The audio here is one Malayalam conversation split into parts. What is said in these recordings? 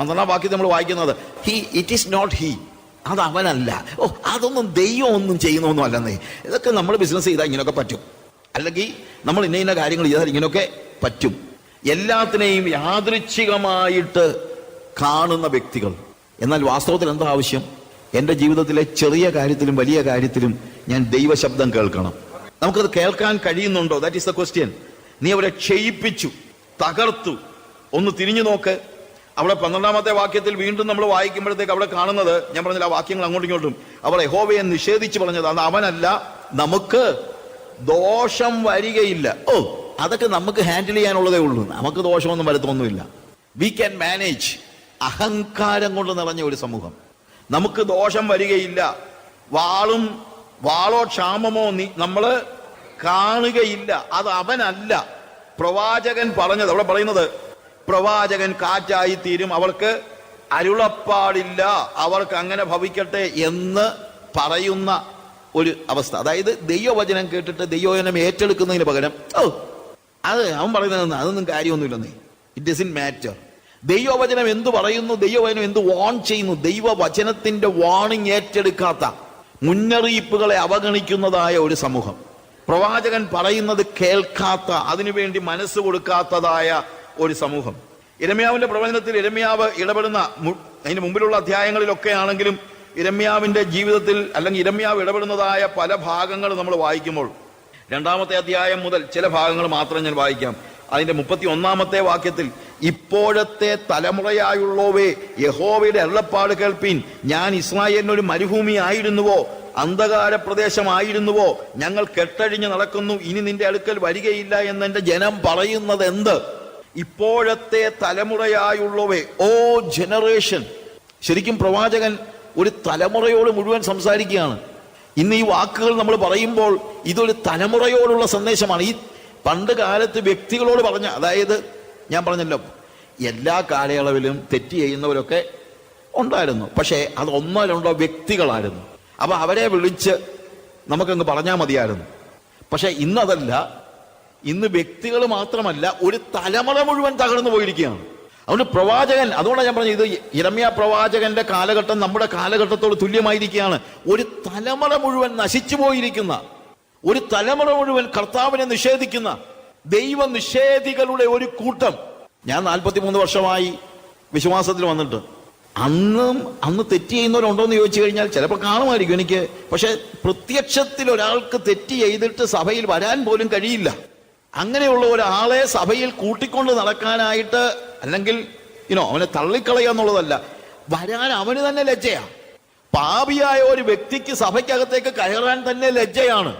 പന്ത്രണ്ടാം വാക്യത്തിൽ നമ്മൾ വായിക്കുന്നത് he it is not he അത് അവനല്ല. ഓ അതൊന്നും ദൈവം ഒന്നും ചെയ്യുന്നൊന്നും അല്ലെന്നേ. ഇതൊക്കെ നമ്മൾ ബിസിനസ് ചെയ്താൽ ഇങ്ങനെയൊക്കെ പറ്റും. അല്ലെങ്കിൽ നമ്മൾ ഇന്ന ഇന്ന കാര്യങ്ങൾ ചെയ്താൽ ഇങ്ങനെയൊക്കെ പറ്റും. എല്ലാത്തിനെയും യാദൃച്ഛികമായിട്ട് കാണുന്ന വ്യക്തികൾ. എന്നാൽ വാസ്തവത്തിൽ എന്താ ആവശ്യം? എന്റെ ജീവിതത്തിലെ ചെറിയ കാര്യത്തിലും വലിയ കാര്യത്തിലും ഞാൻ ദൈവശബ്ദം കേൾക്കണം. നമുക്കത് കേൾക്കാൻ കഴിയുന്നുണ്ടോ? ദാറ്റ് ഈസ് ദ ക്വസ്റ്റ്യൻ നീ അവരെ ക്ഷയിപ്പിച്ചു തകർത്തു. ഒന്ന് തിരിഞ്ഞു നോക്ക്. അവിടെ പന്ത്രണ്ടാമത്തെ വാക്യത്തിൽ വീണ്ടും നമ്മൾ വായിക്കുമ്പോഴത്തേക്ക് അവിടെ കാണുന്നത് ഞാൻ പറഞ്ഞില്ല ആ വാക്യങ്ങൾ അങ്ങോട്ടും ഇങ്ങോട്ടും. അവർ യഹോവയെ നിഷേധിച്ച് പറഞ്ഞത് അത് അവനല്ല നമുക്ക് ദോഷം വരികയില്ല. ഓ അതൊക്കെ നമുക്ക് ഹാൻഡിൽ ചെയ്യാനുള്ളതേ ഉള്ളൂ. നമുക്ക് ദോഷമൊന്നും വരുത്തൊന്നുമില്ല. വി ക്യാൻ മാനേജ് അഹങ്കാരം കൊണ്ട് നിറഞ്ഞ ഒരു സമൂഹം. നമുക്ക് ദോഷം വരികയില്ല. വാളും വാളോ ക്ഷാമമോ നീ നമ്മൾ കാണുകയില്ല. അത് അവനല്ല. പ്രവാചകൻ പറഞ്ഞത് അവിടെ പറയുന്നത് പ്രവാചകൻ കാറ്റായി തീരും. അവൾക്ക് അരുളപ്പാടില്ല. അവൾക്ക് അങ്ങനെ ഭവിക്കട്ടെ എന്ന് പറയുന്ന ഒരു അവസ്ഥ. അതായത് ദൈവവചനം കേട്ടിട്ട് ദൈവവചനം ഏറ്റെടുക്കുന്നതിന് പകരം ഓ അത് അവൻ പറയുന്നത് അതൊന്നും കാര്യമൊന്നുമില്ലെന്നേ ഇറ്റ് ഡസിൻ മാറ്റർ ദൈവവചനം എന്തു പറയുന്നു? ദൈവവചനം എന്ത് വാൺ ചെയ്യുന്നു? ദൈവവചനത്തിന്റെ വാണിംഗ് ഏറ്റെടുക്കാത്ത മുന്നറിയിപ്പുകളെ അവഗണിക്കുന്നതായ ഒരു സമൂഹം. പ്രവാചകൻ പറയുന്നത് കേൾക്കാത്ത അതിനുവേണ്ടി മനസ്സ് കൊടുക്കാത്തതായ ഒരു സമൂഹം. ഇരമ്യാവിന്റെ പ്രവചനത്തിൽ ഇരമ്യാവ് ഇടപെടുന്ന അതിന് മുമ്പിലുള്ള അധ്യായങ്ങളിലൊക്കെ ആണെങ്കിലും ഇരമ്യാവിന്റെ ജീവിതത്തിൽ അല്ലെങ്കിൽ ഇരമ്യാവ് ഇടപെടുന്നതായ പല ഭാഗങ്ങൾ നമ്മൾ വായിക്കുമ്പോൾ രണ്ടാമത്തെ അധ്യായം മുതൽ ചില ഭാഗങ്ങൾ മാത്രം ഞാൻ വായിക്കാം. അതിന്റെ മുപ്പത്തി ഒന്നാമത്തെ വാക്യത്തിൽ ഇപ്പോഴത്തെ തലമുറയായുള്ളവേ യഹോവയുടെ അരുളപ്പാട് കേൾപ്പീൻ. ഞാൻ ഇസ്രായേലിനൊരു മരുഭൂമി ആയിരുന്നുവോ അന്ധകാര പ്രദേശമായിരുന്നുവോ ഞങ്ങൾ കെട്ടഴിഞ്ഞ് നടക്കുന്നു. ഇനി നിന്റെ അടുക്കൽ വരികയില്ല എന്ന് എന്റെ ജനം പറയുന്നത് എന്ത്? ഇപ്പോഴത്തെ തലമുറയായുള്ളവേ ഓ ജനറേഷൻ. ശരിക്കും പ്രവാചകൻ ഒരു തലമുറയോട് മുഴുവൻ സംസാരിക്കുകയാണ്. ഇന്ന് ഈ വാക്കുകൾ നമ്മൾ പറയുമ്പോൾ ഇതൊരു തലമുറയോടുള്ള സന്ദേശമാണ്. ഈ പണ്ട് കാലത്ത് വ്യക്തികളോട് പറഞ്ഞ അതായത് ഞാൻ പറഞ്ഞല്ലോ എല്ലാ കാലയളവിലും തെറ്റ് ചെയ്യുന്നവരൊക്കെ ഉണ്ടായിരുന്നു. പക്ഷേ അത് ഒന്നോ രണ്ടോ വ്യക്തികളായിരുന്നു. അപ്പൊ അവരെ വിളിച്ച് നമുക്കങ്ങ് പറഞ്ഞാൽ മതിയായിരുന്നു. പക്ഷെ ഇന്നതല്ല ഇന്ന് വ്യക്തികൾ മാത്രമല്ല ഒരു തലമുറ മുഴുവൻ തകർന്നു പോയിരിക്കുകയാണ്. അതുകൊണ്ട് പ്രവാചകൻ അതുകൊണ്ടാണ് ഞാൻ പറഞ്ഞത് ഇത് ഇരമ്യ പ്രവാചകന്റെ കാലഘട്ടം നമ്മുടെ കാലഘട്ടത്തോട് തുല്യമായിരിക്കുകയാണ്. ഒരു തലമുറ മുഴുവൻ നശിച്ചു പോയിരിക്കുന്ന ഒരു തലമുറ മുഴുവൻ കർത്താവിനെ നിഷേധിക്കുന്ന ദൈവ നിഷേധികളുടെ ഒരു കൂട്ടം. ഞാൻ നാൽപ്പത്തിമൂന്ന് വർഷമായി വിശ്വാസത്തിൽ വന്നിട്ട് അന്നും അന്ന് തെറ്റ് ചെയ്യുന്നവരുണ്ടോ എന്ന് ചോദിച്ചു കഴിഞ്ഞാൽ ചിലപ്പോൾ കാണുമായിരിക്കും എനിക്ക്. പക്ഷെ പ്രത്യക്ഷത്തിൽ ഒരാൾക്ക് തെറ്റ് ചെയ്തിട്ട് സഭയിൽ വരാൻ പോലും കഴിയില്ല. അങ്ങനെയുള്ള ഒരാളെ സഭയിൽ കൂട്ടിക്കൊണ്ട് നടക്കാനായിട്ട് അല്ലെങ്കിൽ ഇനോ അവനെ തള്ളിക്കളയുക എന്നുള്ളതല്ല. വരാൻ അവന് തന്നെ ലജ്ജയാ. പാപിയായ ഒരു വ്യക്തിക്ക് സഭയ്ക്കകത്തേക്ക് കയറാൻ തന്നെ ലജ്ജയാണ്.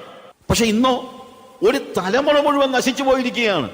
പക്ഷെ ഇന്നോ ഒരു തലമുറ മുഴുവൻ നശിച്ചു പോയിരിക്കുകയാണ്.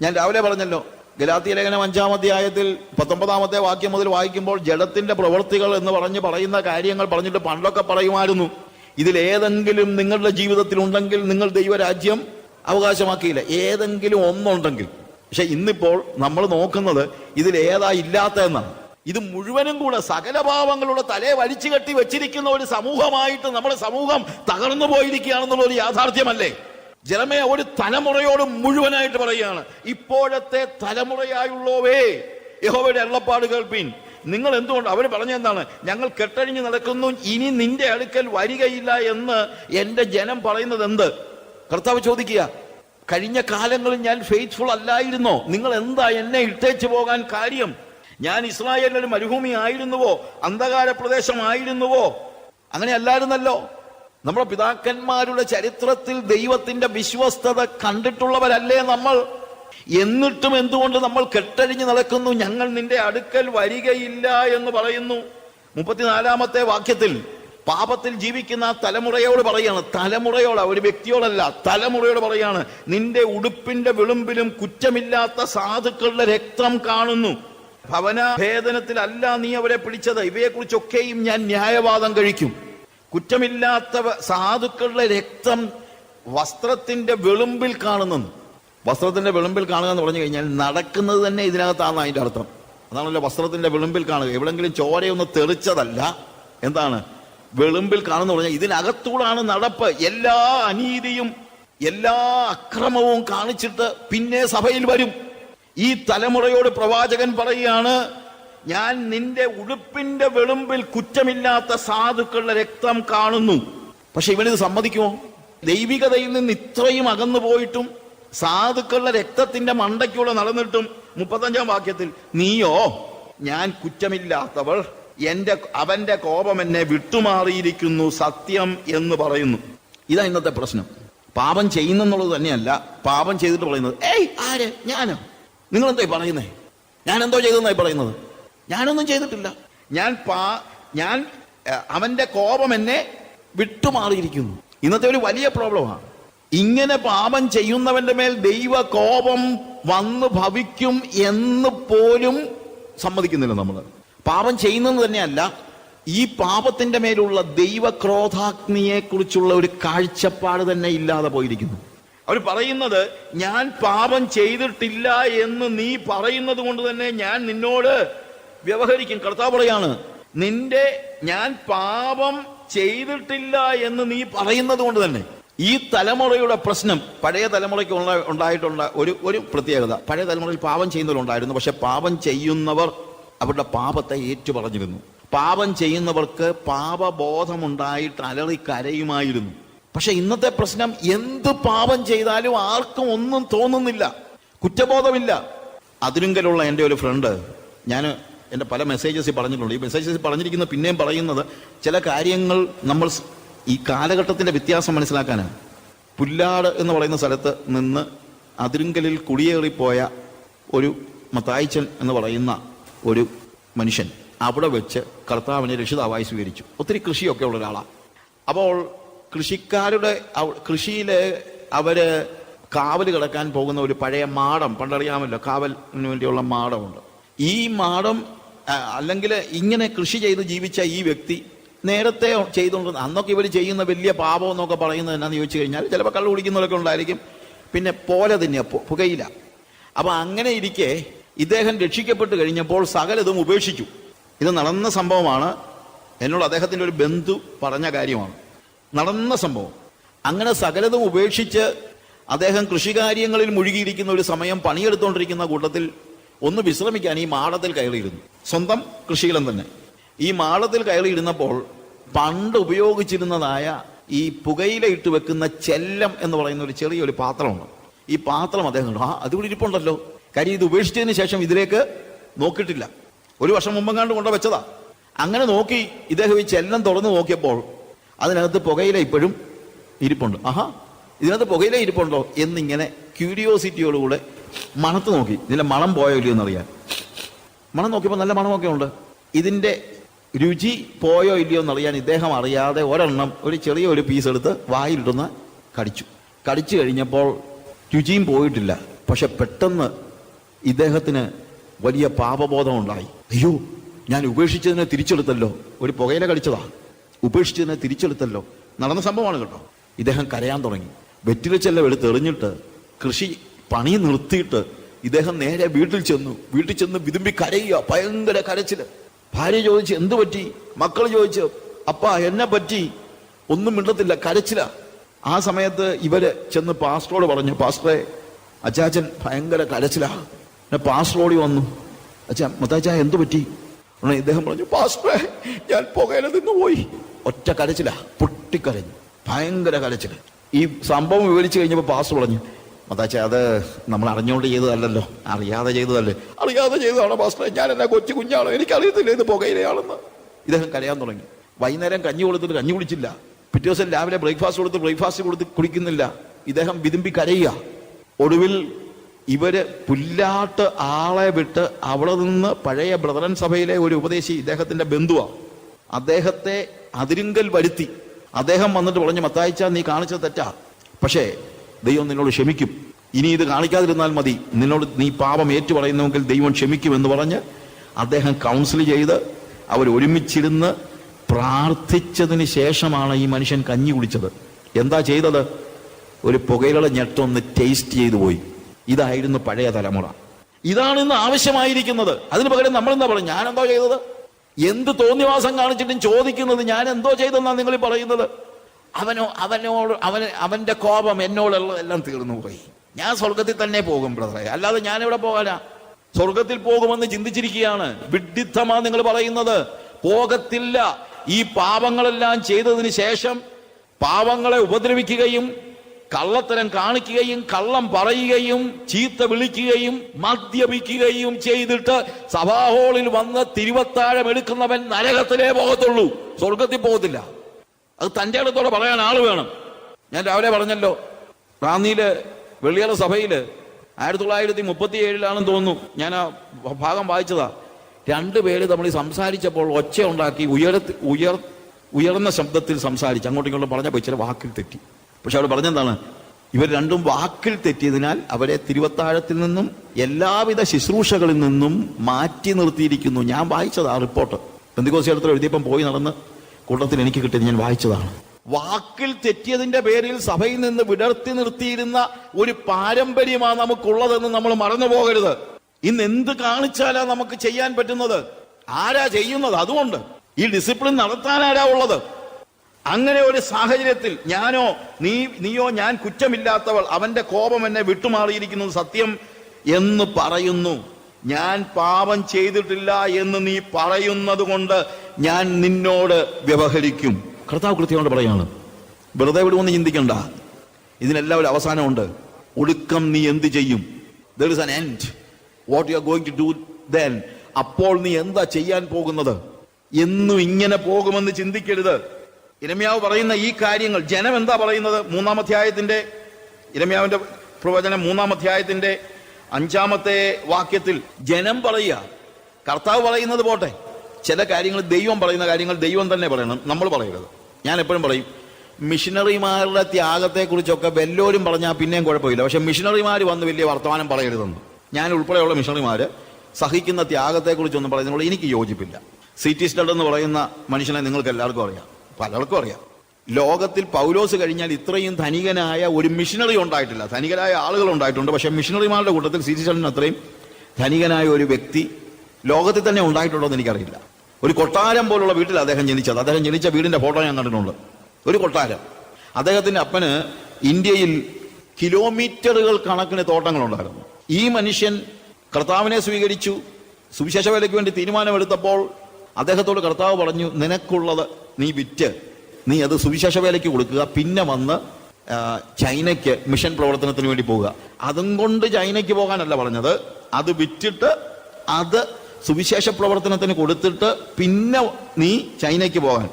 ഞാൻ രാവിലെ പറഞ്ഞല്ലോ ഗലാത്തി ലേഖനം അഞ്ചാം അധ്യായത്തിൽ പത്തൊമ്പതാമത്തെ വാക്യം മുതൽ വായിക്കുമ്പോൾ ജഡത്തിന്റെ പ്രവൃത്തികൾ എന്ന് പറഞ്ഞ് പറയുന്ന കാര്യങ്ങൾ പറഞ്ഞിട്ട് പണ്ടൊക്കെ പറയുമായിരുന്നു. ഇതിലേതെങ്കിലും നിങ്ങളുടെ ജീവിതത്തിൽ ഉണ്ടെങ്കിൽ നിങ്ങൾ ദൈവരാജ്യം അവകാശമാക്കിയില്ല. ഏതെങ്കിലും ഒന്നുണ്ടെങ്കിൽ. പക്ഷെ ഇന്നിപ്പോൾ നമ്മൾ നോക്കുന്നത് ഇതിൽ ഏതാ ഇല്ലാത്ത എന്നാണ്. ഇത് മുഴുവനും കൂടെ സകല പാവങ്ങളുടെ തലേ വലിച്ചു കെട്ടി വെച്ചിരിക്കുന്ന ഒരു സമൂഹമായിട്ട് നമ്മുടെ സമൂഹം തകർന്നു പോയിരിക്കുകയാണെന്നുള്ള ഒരു യാഥാർത്ഥ്യമല്ലേ? ജനമേ ഒരു തലമുറയോട് മുഴുവനായിട്ട് പറയുകയാണ് ഇപ്പോഴത്തെ തലമുറയായുള്ളവേ. യഹോവയുടെ എള്ളപ്പാട് കേൾപ്പീൻ. നിങ്ങൾ എന്തുകൊണ്ട് അവർ പറഞ്ഞെന്താണ് ഞങ്ങൾ കെട്ടഴിഞ്ഞ് നടക്കുന്നു ഇനി നിന്റെ അടുക്കൽ വരികയില്ല എന്ന് എന്റെ ജനം പറയുന്നത് എന്ത്? കർത്താവ് ചോദിക്കുക കഴിഞ്ഞ കാലങ്ങളിൽ ഞാൻ ഫെയ്ത്ത്ഫുൾ അല്ലായിരുന്നോ? നിങ്ങൾ എന്താ എന്നെ ഇട്ടേച്ചു പോകാൻ കാര്യം? ഞാൻ ഇസ്രായേലിൽ ഒരു മരുഭൂമി ആയിരുന്നുവോ? അന്ധകാര പ്രദേശമായിരുന്നുവോ അങ്ങനെ അല്ലായിരുന്നല്ലോ. നമ്മുടെ പിതാക്കന്മാരുടെ ചരിത്രത്തിൽ ദൈവത്തിന്റെ വിശ്വസ്തത കണ്ടിട്ടുള്ളവരല്ലേ നമ്മൾ? എന്നിട്ടും എന്തുകൊണ്ട് നമ്മൾ കെട്ടഴിഞ്ഞ് നടക്കുന്നു? ഞങ്ങൾ നിന്റെ അടുക്കൽ വരികയില്ല എന്ന് പറയുന്നു. മുപ്പത്തിനാലാമത്തെ വാക്യത്തിൽ പാപത്തിൽ ജീവിക്കുന്ന തലമുറയോട് പറയാണ് തലമുറയോട് ഒരു വ്യക്തിയോടല്ല തലമുറയോട് പറയാണ് നിന്റെ ഉടുപ്പിന്റെ വിളുമ്പിലും കുറ്റമില്ലാത്ത സാധുക്കളുടെ രക്തം കാണുന്നു. ഭവന ഭേദനത്തിലല്ല നീ അവരെ പിടിച്ചത്. ഇവയെക്കുറിച്ചൊക്കെയും ഞാൻ ന്യായവാദം കഴിക്കും. കുറ്റമില്ലാത്ത സാധുക്കളുടെ രക്തം വസ്ത്രത്തിന്റെ വെളുമ്പിൽ കാണുന്നു. വസ്ത്രത്തിന്റെ വെളുമ്പിൽ കാണുക എന്ന് പറഞ്ഞു കഴിഞ്ഞാൽ നടക്കുന്നത് തന്നെ ഇതിനകത്താണ് അതിന്റെ അർത്ഥം. അതാണല്ലോ വസ്ത്രത്തിന്റെ വെളുമ്പിൽ കാണുക. എവിടെങ്കിലും ചോരയൊന്ന് തെറിച്ചതല്ല എന്താണ്? വെളുമ്പിൽ കാണുന്ന പറഞ്ഞാൽ ഇതിനകത്തൂടാണ് നടപ്പ്. എല്ലാ അനീതിയും എല്ലാ അക്രമവും കാണിച്ചിട്ട് പിന്നെ സഭയിൽ വരും. ഈ തലമുറയോട് പ്രവാചകൻ പറയുകയാണ് ഞാൻ നിന്റെ ഉടുപ്പിന്റെ വെളുമ്പിൽ കുറ്റമില്ലാത്ത സാധുക്കളുടെ രക്തം കാണുന്നു. പക്ഷെ ഇവനിത് സമ്മതിക്കുമോ? ദൈവികതയിൽ നിന്ന് ഇത്രയും അകന്നു പോയിട്ടും സാധുക്കളുടെ രക്തത്തിന്റെ മണ്ടയ്ക്കൂടെ നടന്നിട്ടും മുപ്പത്തഞ്ചാം വാക്യത്തിൽ നീയോ ഞാൻ കുറ്റമില്ലാത്തവൾ. എന്റെ അവന്റെ കോപം എന്നെ വിട്ടുമാറിയിരിക്കുന്നു സത്യം എന്ന് പറയുന്നു. ഇതാ ഇന്നത്തെ പ്രശ്നം. പാപം ചെയ്യുന്നെന്നുള്ളത് തന്നെയല്ല പാപം ചെയ്തിട്ട് പറയുന്നത്. ഏയ് ആര്? ഞാനോ? നിങ്ങൾ എന്തോ പറയുന്നേ? ഞാൻ എന്തോ ചെയ്തെന്നായി പറയുന്നത്? ഞാനൊന്നും ചെയ്തിട്ടില്ല. ഞാൻ പാ ഞാൻ അവന്റെ കോപം എന്നെ വിട്ടുമാറിയിരിക്കുന്നു. ഇന്നത്തെ ഒരു വലിയ പ്രോബ്ലമാണ് ഇങ്ങനെ പാപം ചെയ്യുന്നവന്റെ മേൽ ദൈവ കോപം വന്ന് ഭവിക്കും എന്ന് പോലും സമ്മതിക്കുന്നില്ല നമ്മൾ പാപം ചെയ്യുന്നത് തന്നെയല്ല ഈ പാപത്തിന്റെ മേലുള്ള ദൈവക്രോധാഗ്നിയെ കുറിച്ചുള്ള ഒരു കാഴ്ചപ്പാട് തന്നെ ഇല്ലാതെ പോയിരിക്കുന്നു. അവർ പറയുന്നത് ഞാൻ പാപം ചെയ്തിട്ടില്ല എന്ന് നീ പറയുന്നത് കൊണ്ട് തന്നെ ഞാൻ നിന്നോട് വ്യവഹരിക്കും. കർത്താവ് പറയാണ് നിന്റെ ഞാൻ പാപം ചെയ്തിട്ടില്ല എന്ന് നീ പറയുന്നത് കൊണ്ട് തന്നെ. ഈ തലമുറയുടെ പ്രശ്നം പഴയ തലമുറയ്ക്ക് ഉണ്ടായിട്ടുള്ള ഒരു ഒരു പ്രത്യേകത. പഴയ തലമുറയിൽ പാപം ചെയ്യുന്നവരുണ്ടായിരുന്നു പക്ഷെ പാപം ചെയ്യുന്നവർ അവരുടെ പാപത്തെ ഏറ്റുപറഞ്ഞിരുന്നു. പാപം ചെയ്യുന്നവർക്ക് പാപബോധമുണ്ടായിട്ട് അലറി കരയുമായിരുന്നു. പക്ഷെ ഇന്നത്തെ പ്രശ്നം എന്ത് പാപം ചെയ്താലും ആർക്കും ഒന്നും തോന്നുന്നില്ല. കുറ്റബോധമില്ല. അതിരുങ്കലുള്ള എന്റെ ഒരു ഫ്രണ്ട് ഞാൻ എന്റെ പല മെസ്സേജസിൽ പറഞ്ഞിട്ടുണ്ട്. ഈ മെസ്സേജസ് പറഞ്ഞിരിക്കുന്ന പിന്നെയും പറയുന്നത് ചില കാര്യങ്ങൾ നമ്മൾ ഈ കാലഘട്ടത്തിന്റെ വ്യത്യാസം മനസ്സിലാക്കാനാണ് പുല്ലാട് എന്ന് പറയുന്ന സ്ഥലത്ത് നിന്ന് അതിരുങ്കലിൽ കുടിയേറിപ്പോയ ഒരു മത്തായിച്ചൻ എന്ന് പറയുന്ന ഒരു മനുഷ്യൻ അവിടെ വെച്ച് കർത്താവിനെ രക്ഷിതാവായി സ്വീകരിച്ചു. ഒത്തിരി കൃഷിയൊക്കെ ഉള്ള ഒരാളാണ് അപ്പോൾ കൃഷിക്കാരുടെ കൃഷിയിലെ അവർ കാവൽ കിടക്കാൻ പോകുന്ന ഒരു പഴയ മാടം പണ്ടറിയാമല്ലോ കാവലിന് വേണ്ടിയുള്ള മാടമുണ്ട്. ഈ മാടം അല്ലെങ്കിൽ ഇങ്ങനെ കൃഷി ചെയ്ത് ജീവിച്ച ഈ വ്യക്തി നേരത്തെ ചെയ്തുകൊണ്ടിരുന്ന അന്നൊക്കെ ഇവർ ചെയ്യുന്ന വലിയ പാപം എന്നൊക്കെ പറയുന്നത് എന്നാന്ന് ചോദിച്ചു കഴിഞ്ഞാൽ ചിലപ്പോൾ കള്ളു കുടിക്കുന്നവരൊക്കെ ഉണ്ടായിരിക്കും. പിന്നെ പോലെ തന്നെ പുകയില്ല അപ്പൊ അങ്ങനെ ഇരിക്കെ ഇദ്ദേഹം രക്ഷിക്കപ്പെട്ട് കഴിഞ്ഞപ്പോൾ സകലതും ഉപേക്ഷിച്ചു. ഇത് നടന്ന സംഭവമാണ്. എന്നോട് അദ്ദേഹത്തിന്റെ ഒരു ബന്ധു പറഞ്ഞ കാര്യമാണ്. നടന്ന സംഭവം. അങ്ങനെ സകലതും ഉപേക്ഷിച്ച് അദ്ദേഹം കൃഷികാര്യങ്ങളിൽ മുഴുകിയിരിക്കുന്ന ഒരു സമയം പണിയെടുത്തുകൊണ്ടിരിക്കുന്ന കൂട്ടത്തിൽ ഒന്ന് വിശ്രമിക്കാൻ ഈ മാടത്തിൽ കയറിയിരുന്നു. സ്വന്തം കൃഷിയിലും തന്നെ. ഈ മാടത്തിൽ കയറിയിരുന്നപ്പോൾ പണ്ട് ഉപയോഗിച്ചിരുന്നതായ ഈ പുകയില ഇട്ട് വെക്കുന്ന ചെല്ലം എന്ന് പറയുന്ന ഒരു ചെറിയൊരു പാത്രമുണ്ട്. ഈ പാത്രം അദ്ദേഹം ആ അതിവിടെ ഇരിപ്പുണ്ടല്ലോ. കാര്യം ഇത് ഉപേക്ഷിച്ചതിന് ശേഷം ഇതിലേക്ക് നോക്കിയിട്ടില്ല. ഒരു വർഷം മുമ്പെങ്ങാണ്ട് കൊണ്ട വെച്ചതാ. അങ്ങനെ നോക്കി ഇദ്ദേഹം ഈ ചെല്ലം തുറന്നു നോക്കിയപ്പോൾ അതിനകത്ത് പുകയില ഇപ്പോഴും ഇരിപ്പുണ്ട്. ആഹാ ഇതിനകത്ത് പുകയില ഇരിപ്പുണ്ടോ എന്നിങ്ങനെ ക്യൂരിയോസിറ്റിയോടുകൂടെ മണത്ത് നോക്കി. ഇതിന്റെ മണം പോയോ ഇല്ലയോ എന്നറിയാൻ. മണം നോക്കിയപ്പോൾ നല്ല മണമൊക്കെ ഉണ്ട്. ഇതിന്റെ രുചി പോയോ ഇല്ലയോ എന്നറിയാൻ ഇദ്ദേഹം അറിയാതെ ഒരെണ്ണം ഒരു ചെറിയ ഒരു പീസ് എടുത്ത് വായിലിട്ടൊന്ന് കടിച്ചു. കടിച്ചു കഴിഞ്ഞപ്പോൾ രുചിയും പോയിട്ടില്ല. പക്ഷെ പെട്ടെന്ന് ഇദ്ദേഹത്തിന് വലിയ പാപബോധം ഉണ്ടായി അയ്യോ ഞാൻ ഉപേക്ഷിച്ചതിനെ തിരിച്ചെടുത്തല്ലോ. ഒരു പുകയില കടിച്ചതാ. ഉപേക്ഷിച്ചതിനെ തിരിച്ചെടുത്തല്ലോ. നടന്ന സംഭവമാണ് കേട്ടോ. ഇദ്ദേഹം കരയാൻ തുടങ്ങി. വെറ്റിലച്ചെല്ലാം എടുത്തെറിഞ്ഞിട്ട് കൃഷി പണി നിർത്തിയിട്ട് ഇദ്ദേഹം നേരെ വീട്ടിൽ ചെന്നു. വീട്ടിൽ ചെന്ന് വിതുമ്പി കരയുക ഭയങ്കര കരച്ചിൽ. ഭാര്യ ചോദിച്ചു എന്ത് പറ്റി? മക്കൾ ചോദിച്ചു അപ്പ എന്നെ പറ്റി? ഒന്നും മിണ്ടത്തില്ല കരച്ചില. ആ സമയത്ത് ഇവർ ചെന്ന് പാസ്റ്ററോട് പറഞ്ഞു പാസ്റ്ററെ അച്ചാച്ചൻ ഭയങ്കര കരച്ചിലാ. പിന്നെ പാസ്റ്റോടി വന്നു. അച്ഛാ മുത്താച്ച എന്തു പറ്റി? ഇദ്ദേഹം പറഞ്ഞു പാസ്റ്ററെ ഞാൻ പുകയില നിന്ന് പോയി. ഒറ്റ കരച്ചില പൊട്ടിക്കരഞ്ഞു. ഭയങ്കര കരച്ചിൽ ഈ സംഭവം വിവരിച്ചു കഴിഞ്ഞപ്പോൾ പാസ് പറഞ്ഞു മത്താച്ച അത് നമ്മൾ അറിഞ്ഞുകൊണ്ട് ചെയ്തതല്ലല്ലോ. അറിയാതെ ചെയ്തതല്ലേ. അറിയാതെ ചെയ്തതാണോ പാസ്റ്ററെ ഞാൻ എന്നാ കൊച്ചു കുഞ്ഞാണോ എനിക്കറിയത്തില്ല ഇത് പുകയിലയാണെന്ന്. ഇദ്ദേഹം കരയാൻ തുടങ്ങി. വൈകുന്നേരം കഞ്ഞി കൊടുത്തിട്ട് കഞ്ഞി കുടിച്ചില്ല. പിറ്റേ ദിവസം രാവിലെ ബ്രേക്ക്ഫാസ്റ്റ് കൊടുത്ത് ബ്രേക്ക്ഫാസ്റ്റ് കൊടുത്ത് കുടിക്കുന്നില്ല. ഇദ്ദേഹം വിതുമ്പി കരയുക. ഒടുവിൽ ഇവർ പുല്ലാട്ട് ആളെ വിട്ട് അവിടെ നിന്ന് പഴയ ബ്രദറൻ സഭയിലെ ഒരു ഉപദേശി ഇദ്ദേഹത്തിന്റെ ബന്ധുവാ. അദ്ദേഹത്തെ അതിരിങ്കൽ വരുത്തി. അദ്ദേഹം വന്നിട്ട് പറഞ്ഞു മത്തായിച്ച നീ കാണിച്ചത് തെറ്റാ. പക്ഷേ ദൈവം നിന്നോട് ക്ഷമിക്കും. ഇനി ഇത് കാണിക്കാതിരുന്നാൽ മതി. നിന്നോട് നീ പാപം ഏറ്റു പറയുന്നുവെങ്കിൽ ദൈവം ക്ഷമിക്കും എന്ന് പറഞ്ഞ് അദ്ദേഹം കൗൺസിൽ ചെയ്ത് അവർ ഒരുമിച്ചിരുന്ന് പ്രാർത്ഥിച്ചതിന് ശേഷമാണ് ഈ മനുഷ്യൻ കഞ്ഞി കുടിച്ചത്. എന്താ ചെയ്തത്? ഒരു പുകയിലുള്ള ഞെട്ടൊന്ന് ടേസ്റ്റ് ചെയ്തു പോയി. ഇതായിരുന്നു പഴയ തലമുറ. ഇതാണ് ഇന്ന് ആവശ്യമായിരിക്കുന്നത്. അതിന് പകരം നമ്മൾ എന്താ പറയുക? ഞാൻ എന്തോ ചെയ്തത്? എന്ത് തോന്നിവാസം കാണിച്ചിട്ടും ചോദിക്കുന്നത് ഞാൻ എന്തോ ചെയ്തെന്നാണ് നിങ്ങൾ പറയുന്നത്? അവനോ അവനോട് അവന് അവന്റെ കോപം എന്നോടുള്ള എല്ലാം തീർന്നു പോയി ഞാൻ സ്വർഗത്തിൽ തന്നെ പോകും ബ്രദറെ. അല്ലാതെ ഞാൻ എവിടെ പോകാനാ. സ്വർഗത്തിൽ പോകുമെന്ന് ചിന്തിച്ചിരിക്കുകയാണ്. വിഡിദ്ധമാ നിങ്ങൾ പറയുന്നത്. പോകത്തില്ല. ഈ പാപങ്ങളെല്ലാം ചെയ്തതിന് ശേഷം പാവങ്ങളെ ഉപദ്രവിക്കുകയും കള്ളത്തരം കാണിക്കുകയും കള്ളം പറയുകയും ചീത്ത വിളിക്കുകയും മദ്യപിക്കുകയും ചെയ്തിട്ട് സഭാഹോളിൽ വന്ന് തിരുവത്താഴം എടുക്കുന്നവൻ നരകത്തിലേ പോകത്തുള്ളൂ. സ്വർഗത്തിൽ പോകത്തില്ല. അത് തന്റെ അടുത്തോടെ പറയാൻ ആൾ വേണം. ഞാൻ രാവിലെ പറഞ്ഞല്ലോ റാന്നിയിൽ വെള്ളിയറ സഭയിൽ ആയിരത്തി തൊള്ളായിരത്തി മുപ്പത്തി ഏഴിലാണെന്ന് തോന്നുന്നു. ഞാൻ ആ ഭാഗം വായിച്ചതാ. രണ്ടുപേര് തമ്മിൽ സംസാരിച്ചപ്പോൾ ഒച്ച ഉണ്ടാക്കി ഉയർ ഉയർന്ന ശബ്ദത്തിൽ സംസാരിച്ചു അങ്ങോട്ടും ഇങ്ങോട്ടും പറഞ്ഞപ്പോൾ ചില വാക്കിൽ തെറ്റി. പക്ഷെ അവിടെ പറഞ്ഞെന്താണ്? ഇവർ രണ്ടും വാക്കിൽ തെറ്റിയതിനാൽ അവരെ തിരുവത്താഴത്തിൽ നിന്നും എല്ലാവിധ ശുശ്രൂഷകളിൽ നിന്നും മാറ്റി നിർത്തിയിരിക്കുന്നു. ഞാൻ വായിച്ചതാ റിപ്പോർട്ട്. ബന്ധുക്കോസിയടത്തിൽ എഴുതിയപ്പം പോയി നടന്ന് കൂട്ടത്തിൽ എനിക്ക് കിട്ടിയത് ഞാൻ വായിച്ചതാണ്. വാക്കിൽ തെറ്റിയതിന്റെ പേരിൽ സഭയിൽ നിന്ന് വിടർത്തി നിർത്തിയിരുന്ന ഒരു പാരമ്പര്യമാണ് നമുക്കുള്ളതെന്ന് നമ്മൾ മറന്നു പോകരുത്. ഇന്ന് എന്ത് കാണിച്ചാലാ നമുക്ക് ചെയ്യാൻ പറ്റുന്നത്? ആരാ ചെയ്യുന്നത്? അതുകൊണ്ട്. ഈ ഡിസിപ്ലിൻ നടത്താൻ ആരാ ഉള്ളത്? അങ്ങനെ ഒരു സാഹചര്യത്തിൽ ഞാനോ നീ നീയോ ഞാൻ കുറ്റമില്ലാത്തവൾ അവന്റെ കോപം എന്നെ വിട്ടുമാറിയിരിക്കുന്നത് സത്യം എന്ന് പറയുന്നു. ഞാൻ പാപം ചെയ്തിട്ടില്ല എന്ന് നീ പറയുന്നത് കൊണ്ട് ഞാൻ നിന്നോട് വ്യവഹരിക്കും. കർത്താവ് കൃത്യമായിട്ട് പറയാണ്. വെറുതെ വിടുമെന്ന് ചിന്തിക്കണ്ട. ഇതിനെല്ലാം ഒരു അവസാനമുണ്ട്. ഒടുക്കം നീ എന്ത് ചെയ്യും? There is an end what you are going to do then അപ്പോൾ നീ എന്താ ചെയ്യാൻ പോകുന്നത്? എന്നും ഇങ്ങനെ പോകുമെന്ന് ചിന്തിക്കരുത്. ഇരമ്യാവ് പറയുന്ന ഈ കാര്യങ്ങൾ ജനം എന്താ പറയുന്നത്? മൂന്നാം അധ്യായത്തിന്റെ ഇരമ്യാവിന്റെ പ്രവചനം മൂന്നാം അധ്യായത്തിന്റെ അഞ്ചാമത്തെ വാക്യത്തിൽ ജനം പറയുക. കർത്താവ് പറയുന്നത് പോട്ടെ. ചില കാര്യങ്ങൾ ദൈവം പറയുന്ന കാര്യങ്ങൾ ദൈവം തന്നെ പറയണം. നമ്മൾ പറയരുത്. ഞാൻ എപ്പോഴും പറയും മിഷനറിമാരുടെ ത്യാഗത്തെക്കുറിച്ചൊക്കെ വല്ലോരും പറഞ്ഞാൽ പിന്നെയും കുഴപ്പമില്ല. പക്ഷെ മിഷനറിമാർ വന്ന് വലിയ വർത്തമാനം പറയരുതെന്ന്. ഞാൻ ഉൾപ്പെടെയുള്ള മിഷണറിമാര് സഹിക്കുന്ന ത്യാഗത്തെക്കുറിച്ചൊന്നും പറയുന്നതിനോട് എനിക്ക് യോജിപ്പില്ല. സിറ്റി സ്റ്റഡ് എന്ന് പറയുന്ന മനുഷ്യനെ നിങ്ങൾക്ക് എല്ലാവർക്കും അറിയാം. പലർക്കും അറിയാം. ലോകത്തിൽ പൗലോസ് കഴിഞ്ഞാൽ ഇത്രയും ധനികനായ ഒരു മിഷനറി ഉണ്ടായിട്ടില്ല. ധനികരായ ആളുകൾ ഉണ്ടായിട്ടുണ്ട്. പക്ഷെ മിഷനറിമാരുടെ കൂട്ടത്തിൽ സി. ടി സ്റ്റഡിന് അത്രയും ധനികനായ ഒരു വ്യക്തി ലോകത്തിൽ തന്നെ ഉണ്ടായിട്ടുണ്ടോ എന്ന് എനിക്കറിയില്ല. ഒരു കൊട്ടാരം പോലുള്ള വീട്ടിൽ അദ്ദേഹം ജനിച്ചത്. അദ്ദേഹം ജനിച്ച വീടിന്റെ ഫോട്ടോ ഞാൻ കണ്ടിട്ടുണ്ട്. ഒരു കൊട്ടാരം. അദ്ദേഹത്തിന്റെ അപ്പന് ഇന്ത്യയിൽ കിലോമീറ്ററുകൾ കണക്കിന് തോട്ടങ്ങളുണ്ടായിരുന്നു. ഈ മനുഷ്യൻ കർത്താവിനെ സ്വീകരിച്ചു. സുവിശേഷ വേലയ്ക്ക് വേണ്ടി തീരുമാനമെടുത്തപ്പോൾ അദ്ദേഹത്തോട് കർത്താവ് പറഞ്ഞു നിനക്കുള്ളത് നീ വിറ്റ്. നീ അത് സുവിശേഷ വേലയ്ക്ക് കൊടുക്കുക. പിന്നെ വന്ന് ചൈനയ്ക്ക് മിഷൻ പ്രവർത്തനത്തിന് വേണ്ടി പോവുക. അതും കൊണ്ട് ചൈനയ്ക്ക് പോകാനല്ല പറഞ്ഞത്. അത് വിറ്റിട്ട് അത് സുവിശേഷ പ്രവർത്തനത്തിന് കൊടുത്തിട്ട് പിന്നെ നീ ചൈനയ്ക്ക് പോകാൻ.